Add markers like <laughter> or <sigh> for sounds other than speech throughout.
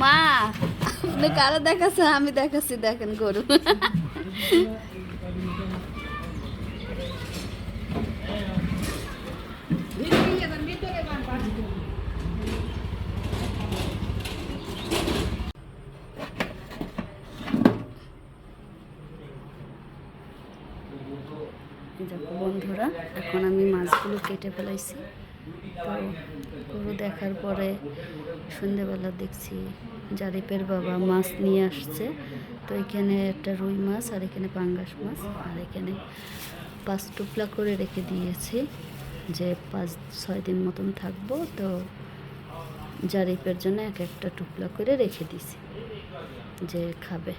মা আপনি কারও দেখাচ্ছেন আমি দেখাচ্ছি দেখেন গরু। বন্ধুরা, এখন আমি মাছগুলো কেটে ফেলাইছি। তো গরু দেখার পরে সন্ধেবেলা দেখছি জারিপের বাবা মাছ নিয়ে আসছে। তো এখানে একটা রুই মাছ আর এখানে পাঙ্গাস মাছ। আর এখানে পাঁচ টুকলা করে রেখে দিয়েছি যে পাঁচ, ছয় দিন মতন থাকব। তো জারিপের জন্য এক একটা টুকলা করে রেখে দিছি যে খাবে।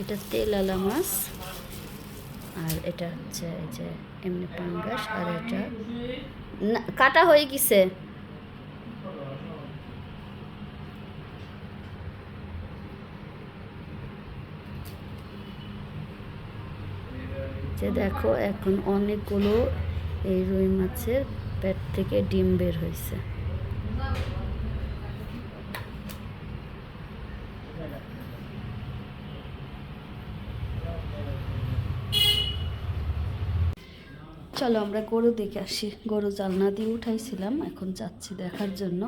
এটা তেল আলা মাছ আর এটা হচ্ছে যে এমনি পাঙ্গাস আর এটা না, কাটা হয়ে গেছে। যে দেখো এখন অনেকগুলো এই রুই মাছের পেট থেকে ডিম বের হয়েছে। চলো আমরা গরু দেখে আসি। গরু জালনা দিয়ে উঠাইছিলাম, এখন যাচ্ছি দেখার জন্য।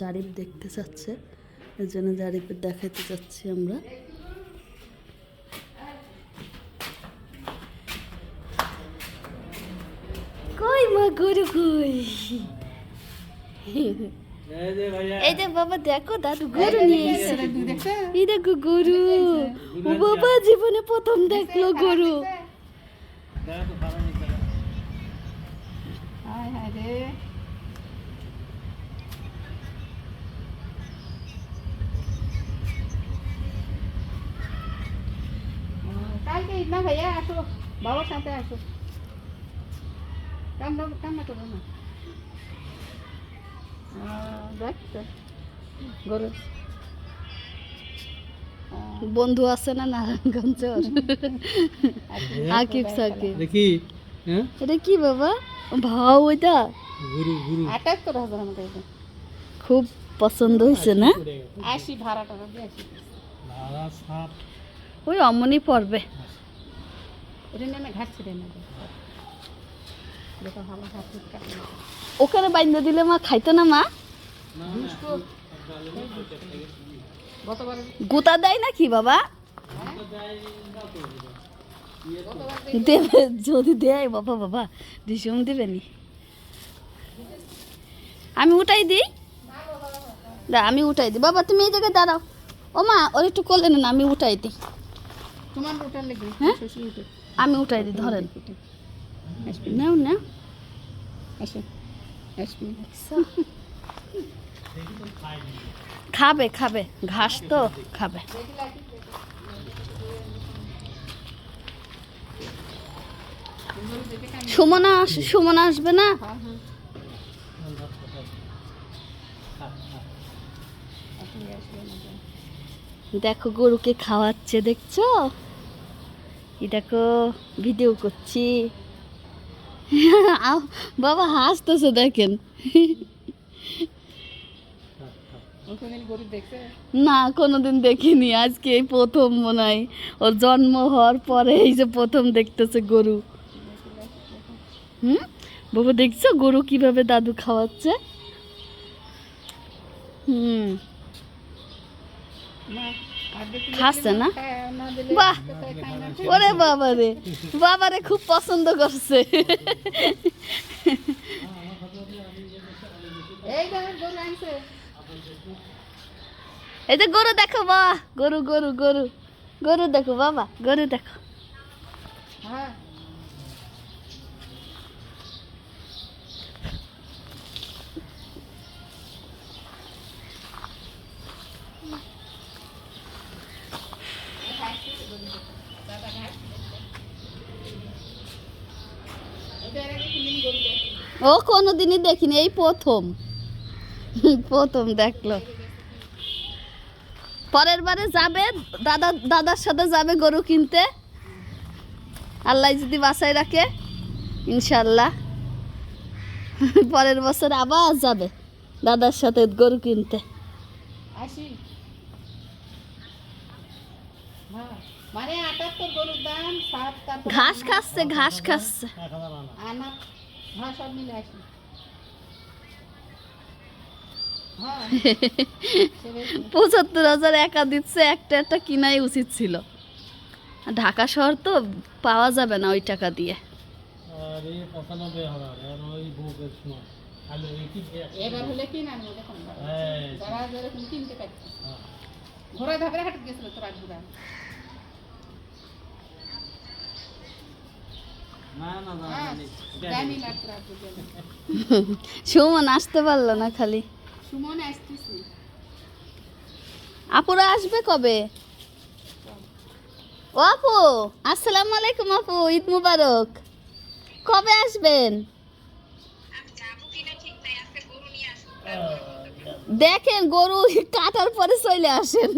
জারিফ দেখতে চাচ্ছে, এর জন্য জারিফের দেখাইতে যাচ্ছি আমরা কই মা গরু কই? এই যে বাবা দেখো দাদু গরু নিয়ে এসেছে। এই দেখো গরু। ও বাবা জীবনে প্রথম দেখল গরু। কালকে না ভাইয়া? আসো বাবার সাথে আসো। কান্না কান্না করো না গরু বন্ধু আছে না নারায়ণগঞ্জের? আকিব সাকিব। দেখি হ্যাঁ? এটা কি বাবা? ভাও ওইটা? গুরু গুরু। করে হাজার আমাদের খুব পছন্দ হয়েছে না? আসি ওই অমনি পড়বে। না ঘাট ছিঁড়ে নেবে। ওখানে বাইন্দা দিলে মা খাইতো না মা? গোতা দেয় না কি বাবা? দেবে যদি দেয় বাবা বাবা ডিসিউম দেবে নি। আমি উঠাই দিই। দা আমি উঠাই দিই। বাবা তুমি এই জায়গায় দাঁড়াও। ও মা ওর একটু করলে না আমি উঠাই দিই। তোমার হ্যাঁ? আমি উঠাই দিই ধরেন। খাবে খাবে। ঘাস তো খাবে। সুমনা সুমনা আসবে না। দেখো গরুকে খাওয়াচ্ছে, দেখছ? দেখো ভিডিও করছি। বাবা হাসতেছে দেখেন। না, কোনোদিন দেখিনি। আজকে এই প্রথম মনে হয়। ওর জন্ম হওয়ার পরে এই যে প্রথম দেখতেছে গরু। হুম? বাবু, দেখছ গরু কীভাবে দাদু খাওয়াচ্ছে? হুম। খাচ্ছে না? বাহ! ওরে বাবা রে। বাবা বাবারে খুব পছন্দ করছে। এই যে গরু দেখো বা গরু গরু গরু। গরু দেখো বাবা গরু দেখো। হ্যাঁ কোনদিন গরু দেখি ও কোনোদিনই দেখিনি এই প্রথম। প্রথম দেখল। পরের বারে যাবে দাদা দাদার সাথে যাবে গরু কিনতে। আল্লাহ যদি বাসায় রাখে ইনশাল্লাহ পরের বছর আবার যাবে দাদার সাথে গরু কিনতে। মানে ঘাস খাচ্ছে ঘাস খাচ্ছে। হ্যাঁ সব মিলে আসি হ্যাঁ। সে বেশি। পঁচাত্তর হাজার একা দিচ্ছে একটা একটা কিনাই উচিত ছিল। ঢাকা শহর তো পাওয়া যাবে না ওই টাকা দিয়ে। আর এই পঁচানব্বই হাজার আর ওই বুকের সময় খালি ওই কি এবার হলে কি না দেখুন হ্যাঁ যারা যেরকম কিনতে পারছে হ্যাঁ। ঘোড়া ধাপড়ে হাঁটতে গেছিল তোর ঘোড়া না না না হ্যাঁ না জানি না তোর গেলে সুমন আসতে পারল না খালি। সুমন আসতেছি। আপুরা আসবে কবে? ও আপু আসসালামু আলাইকুম আপু ঈদ মুবারক। কবে আসবেন? দেখেন গরু কাটার পরে চলে আসেন।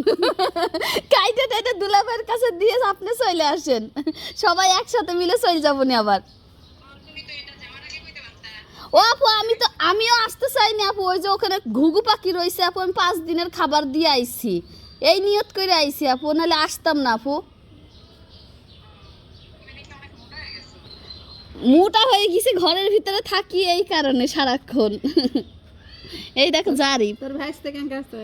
কাইটে টাইটে দুলাভাইয়ের কাছে দিয়ে আপনি চলে আসেন। সবাই একসাথে মিলে চলে যাব নি আবার। ও আপু, আমি তো, আমিও আসতে চাইনি আপু, ওই যে ওখানে ঘুঘু পাখি রয়েছে আপু, আমি পাঁচ দিনের খাবার দিয়ে আইছি। এই নিয়ত করে আইছি আপু, নাহলে আসতাম না আপু। মোটা হয়ে গেছে, ঘরের ভিতরে থাকি এই কারণে সারাক্ষণ। এই দেখো জারি। তোর ভাই থেকে কাছে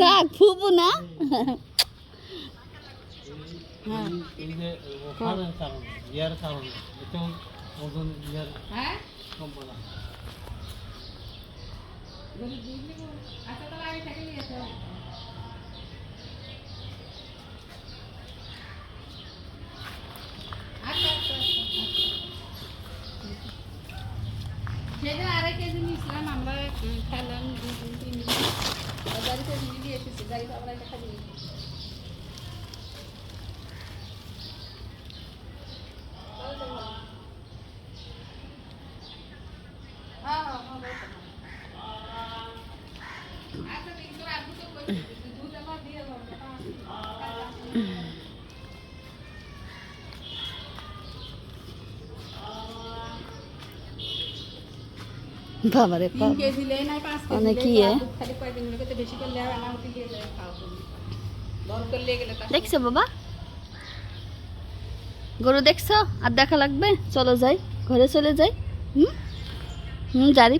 থাক ফুবু না। হ্যাঁ এই যে ওখানের কারণে ইয়ার কারণে এটা ওজন ইয়ার হ্যাঁ কম না আচ্ছা তাহলে আমি থেকে নিয়ে আসো আচ্ছা আচ্ছা সেটা আড়াই কেজি নিয়েছিলাম আমরা উম, খেলাম দুই দিন তিন দিন আর গাড়িতে নিয়ে দিয়ে এসেছি গাড়িতে আমরা একটা খালি হ্যাঁ হ্যাঁ হ্যাঁ আচ্ছা দেখি তোর আব্বু তো কইছে দুধ আমার দিয়ে দাও বাবারে তিন বাবা কেজি লেই নাই পাঁচ কেজি অনেক লেই ইয়ে। তো আব্বু খালি কয়দিন লোকে তো বেশি করলে আর আমার দিয়ে যায় খাওয়া করবি বড় করলে গেলে তার দেখছ বাবা? গরু দেখছ? আর দেখা লাগবে? চলো যাই ঘরে চলে যাই। হুম? হুম জারি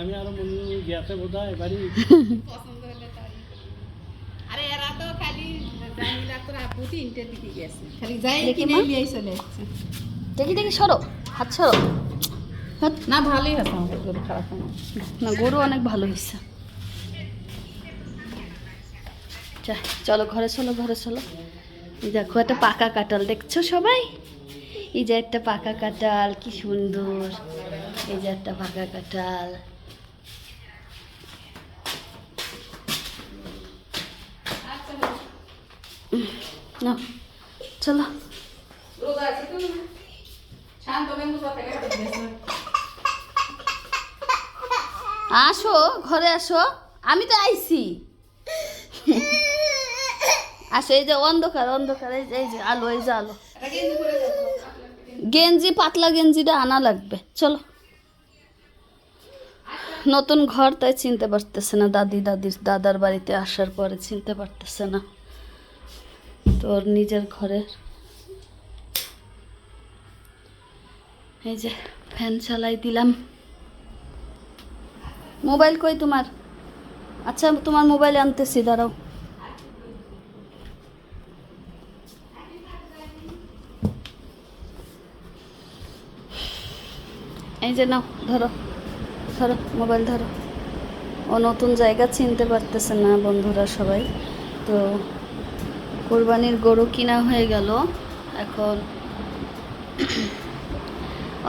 আমি আরও মনে গেছে বোধ বাড়ি <laughs> পছন্দ হলে তাই আরে এরা তো খালি জামিলা তোর আব্বু তিনটের দিকে গেছে। খালি যাই দেখি কিনে নিয়ে চলে আসছে। দেখি দেখি সরো হাত সরো। না ভালোই আছে আমাদের গরু খারাপ না, গরু অনেক ভালো হয়েছে। চলো ঘরে চলো ঘরে চলো। দেখো, একটা পাকা কাঁঠাল দেখছ সবাই? এই যে একটা পাকা কাঁঠাল, কি সুন্দর। এই যে একটা পাকা কাঁঠাল। না চলো। শান্ত আসো, ঘরে আসো। আমি তো আইছি। আসো, এই যে অন্ধকার অন্ধকার, এই যে এই যে, আলো, এই যে আলো। গেঞ্জি, পাতলা গেঞ্জিটা আনা লাগবে। চলো। নতুন ঘর তাই চিনতে পারতেছে না, দাদি, দাদির, দাদার বাড়িতে আসার পরে চিনতে পারতেছে না। তোর নিজের ঘরের এই যে, ফ্যান চালাই দিলাম। মোবাইল কই তোমার? আচ্ছা তোমার মোবাইল আনতেছি, দাঁড়াও। এই যে নাও, ধরো ধরো, মোবাইল ধরো। ও নতুন জায়গা চিনতে পারতেছে না বন্ধুরা সবাই। তো কোরবানির গরু কিনা হয়ে গেল। এখন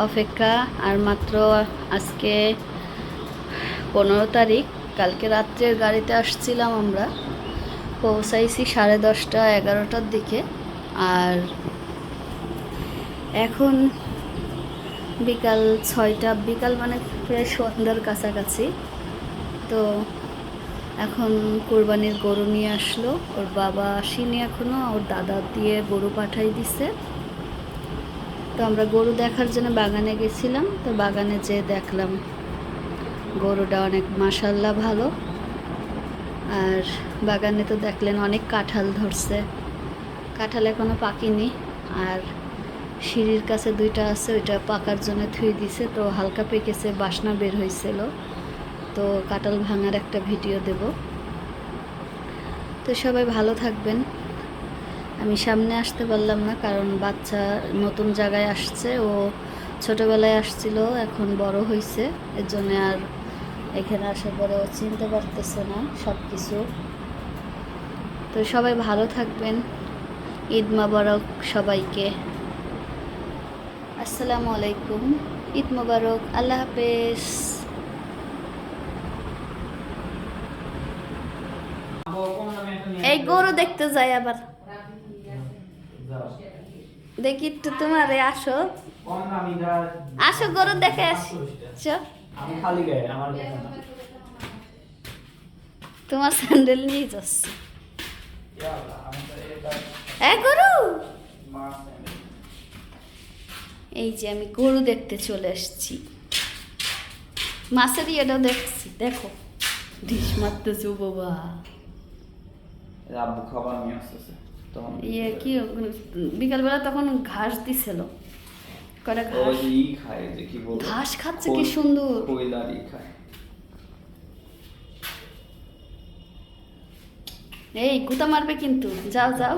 অপেক্ষা, আর মাত্র আজকে পনেরো তারিখ, কালকে রাত্রের গাড়িতে আসছিলাম আমরা। পৌঁছাইছি সাড়ে দশটা, এগারোটার দিকে। আর এখন বিকাল ছয়টা, বিকাল মানে প্রায় সন্ধ্যার কাছাকাছি। তো এখন কোরবানির গরু নিয়ে আসলো। ওর বাবা আসেনি এখনও ওর দাদা দিয়ে গরু পাঠাই দিছে। তো আমরা গরু দেখার জন্য বাগানে গেছিলাম। তো বাগানে যেয়ে দেখলাম গরুটা অনেক মাসাল্লাহ ভালো। আর বাগানে তো দেখলেন অনেক কাঁঠাল ধরছে। কাঁঠাল এখনও পাকিনি আর সিঁড়ির কাছে দুইটা আছে, ওইটা পাকার জন্য থুই দিছে, তো হালকা পেকেছে, বাসনা বের হয়েছিল তো কাঁঠাল ভাঙার একটা ভিডিও দেব। তো সবাই ভালো থাকবেন। আমি সামনে আসতে পারলাম না, কারণ বাচ্চা নতুন জায়গায় আসছে। ও ছোটোবেলায় আসছিল, এখন বড় হয়েছে এর জন্য আর এখানে আসার পরে ও চিনতে পারতেছে না সব কিছু তো সবাই ভালো থাকবেন। ঈদ মোবারক সবাইকে। আসসালামু আলাইকুম। ঈদ মোবারক। আল্লাহ হাফেজ। এই গরু দেখতে যাই আবার। দেখি একটু তোমার আসো। আসো গরু দেখে আসি। আমি খালি গায়ে আমার তোমার স্যান্ডেল নিয়ে যাচ্ছে। গরু! এই যে আমি গরু দেখতে চলে আসছি মাছের ইয়েটাও দেখছি দেখো। ঢিস মারতেছে ও বাবা। আব্বু খাবার নিয়ে আসতেছে ইয়ে কি বিকালবেলা তখন ঘাস দিছিল। কটা ঘাস ই খায় যে কি বলব? ঘাস খাচ্ছে কি সুন্দর। কয়লার খায় এই গুতা মারবে কিন্তু। যাও যাও।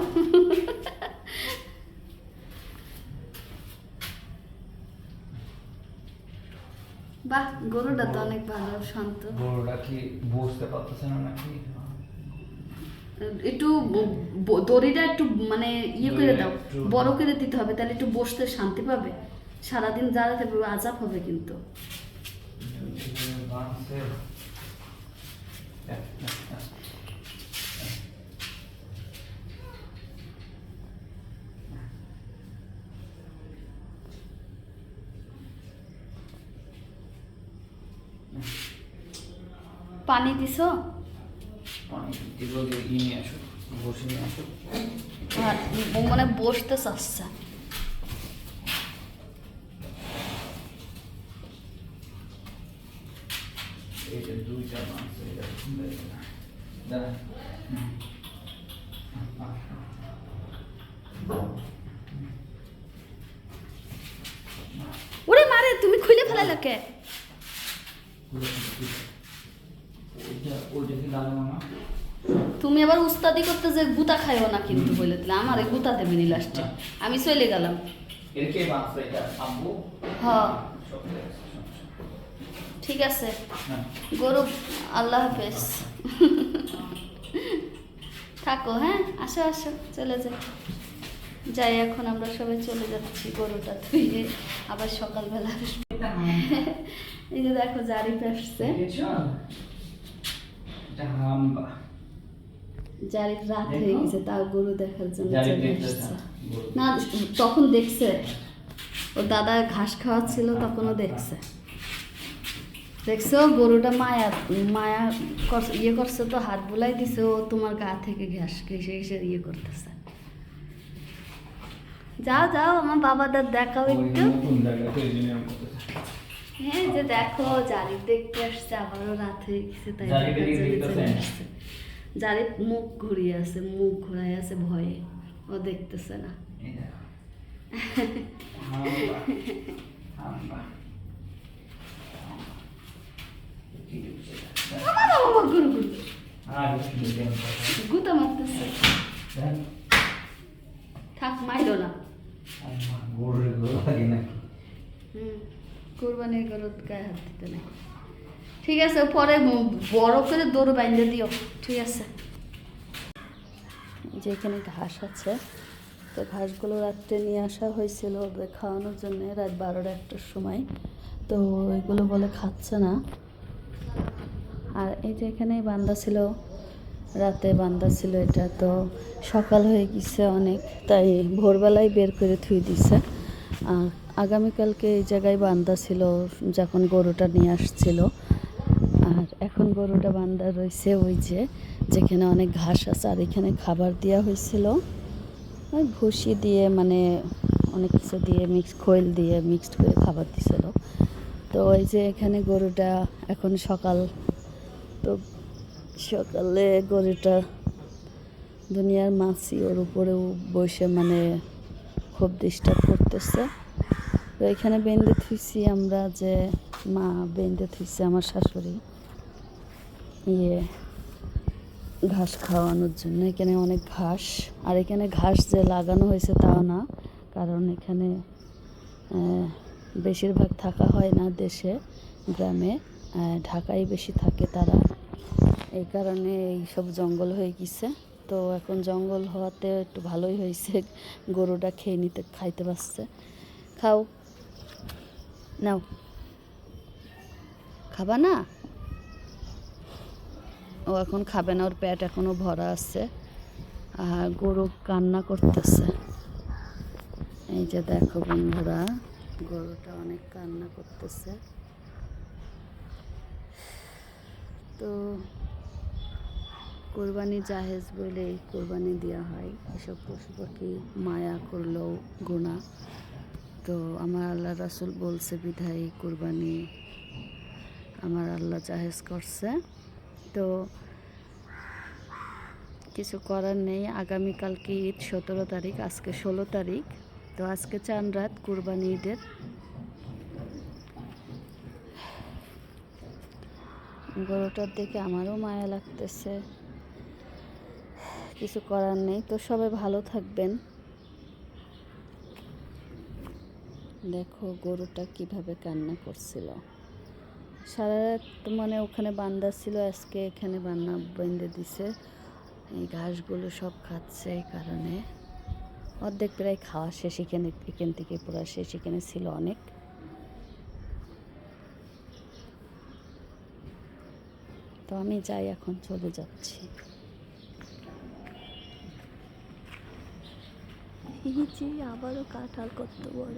বাহ গরুটা তো অনেক ভালো শান্ত। গরুটা কি বুঝতে পারতেছে না নাকি? একটু দড়িটা একটু মানে ইয়ে করে দাও। বড় করে দিতে হবে তাহলে একটু বসতে শান্তি পাবে। সারাদিন দাঁড়াতে পারবে আজাব হবে কিন্তু। পানি দিছো? পানি দিব নিয়ে আসো বসে নিয়ে আসো। মানে বসতে চাচ্ছে এই যে দুইটা মাছ এটা সুন্দর দাঁড়া হুম। ওরে মারে তুমি খুলে ফেলালে কে তুমি আবার উস্তাদি করতে যে গুতা খাইও না কিন্তু বলে দিলে আমার এই গুতা দেবে নি লাস্টে আমি চলে গেলাম। এর কে বাঁচছে এটা? আব্বু? হ সব দেখছে, সমস্যা। ঠিক আছে। হ্যাঁ। গরু আল্লাহ হাফেজ। থাকো হ্যাঁ? আসো আসো চলে যাই যাই এখন আমরা সবাই চলে যাচ্ছি গরুটা ধুয়ে। আবার সকালবেলা এই যে দেখো জারিফ আসছে। জারিফ রাত হয়ে গেছে তাও গরু দেখার জন্য। না তখন দেখছে। ওর দাদা ঘাস খাওয়াচ্ছিল তখনও দেখছে। দেখছ গরুটা মায়া মায়া করছে ইয়ে করছে তো হাত বুলাই দিছে ও তোমার গা থেকে ঘাস ঘেসে ঘেসে ইয়ে করতেছে। যাও যাও আমার বাবাদের দেখাও একটু। হ্যাঁ যে দেখো জারিফ দেখতে আসছে আবারও রাত হয়ে গেছে তাই জারিফ মুখ ঘুরিয়ে আছে মুখ ঘুরাই আছে ভয়ে ও দেখতেছে না এই দেখো। হাম্বা। হাম্বা। কি দিচ্ছে এটা? দেখেন তো। গুতা মারতেছে থাক মাইরো না কোরবানির গরুর গায়ে হাত দিতে নেই। ঠিক আছে পরে বড় করে দৌড় বাইন্ধে দিও। ঠিক আছে। যে এখানে ঘাস আছে তো ঘাসগুলো রাত্রে নিয়ে আসা হয়েছিল ওদের খাওয়ানোর জন্য রাত বারোটা একটার সময়। তো এগুলো বলে খাচ্ছে না। আর এই যে এখানে বান্দা ছিল, রাতে বান্দা ছিল এটা তো সকাল হয়ে গেছে অনেক, তাই ভোরবেলায় বের করে থুই দিছে। আর আগামীকালকে এই জায়গায় বান্দা ছিল, যখন গরুটা নিয়ে আসছিল। আর এখন গরুটা বান্দা রয়েছে ওই যে, যেখানে অনেক ঘাস আছে, আর এখানে খাবার দেওয়া হয়েছিল। ভুসি দিয়ে মানে অনেক কিছু দিয়ে মিক্স খৈল দিয়ে মিক্সড করে খাবার দিছিল। তো ওই যে এখানে গরুটা এখন সকাল তো সকালে গরুটা দুনিয়ার মাছি ওর উপরেও বসে মানে খুব ডিস্টার্ব করতেছে। তো এখানে বেঁধে থুইছি আমরা যে মা বেঁধে থুইছে আমার শাশুড়ি। ইয়ে ঘাস খাওয়ানোর জন্য। এখানে অনেক ঘাস। আর এখানে ঘাস যে লাগানো হয়েছে তাও না। কারণ এখানে বেশিরভাগ থাকা হয় না দেশে, গ্রামে। ঢাকায় বেশি থাকে তারা। এই কারণে এই সব জঙ্গল হয়ে গেছে। তো এখন জঙ্গল হওয়াতে একটু ভালোই হয়েছে। গরুটা খেয়ে নিতে, খাইতে পারছে। খাও। নাও। খাবা না? ও এখন খাবে না, ওর পেট এখনও ভরা আছে। আর গরু কান্না করতেছে। এই যে দেখো বন্ধুরা, গরুটা অনেক কান্না করতেছে। তো কোরবানি জাহেজ বলেই কোরবানি দেওয়া হয়। এসব পশু পাখি মায়া করলেও গুণা তো আমার আল্লাহ রাসুল বলছে, বিধায় কোরবানি আমার আল্লাহ জাহেজ করছে। তো কিছু করার নেই। আগামীকালকে ঈদ? সতেরো তারিখ, আজকে ষোলো তারিখ। তো আজকে চান রাত কুরবানি ঈদের। গরুটার দেখে আমারও মায়া লাগতেছে। কিছু করার নেই। তো সবাই ভালো থাকবেন। দেখো গরুটা কীভাবে কান্না করছিল। সারা রাত মানে ওখানে বান্দা ছিল, আজকে এখানে বান্না বেঁধে দিছে। এই ঘাসগুলো সব খাচ্ছে এই কারণে। অর্ধেক প্রায় খাওয়া শেষ এখানে, এখান থেকে পুরো শেষ। এখানে ছিল অনেক। তো আমি যাই, এখন চলে যাচ্ছি। এই যে আবারও কাঁঠাল কত বড়।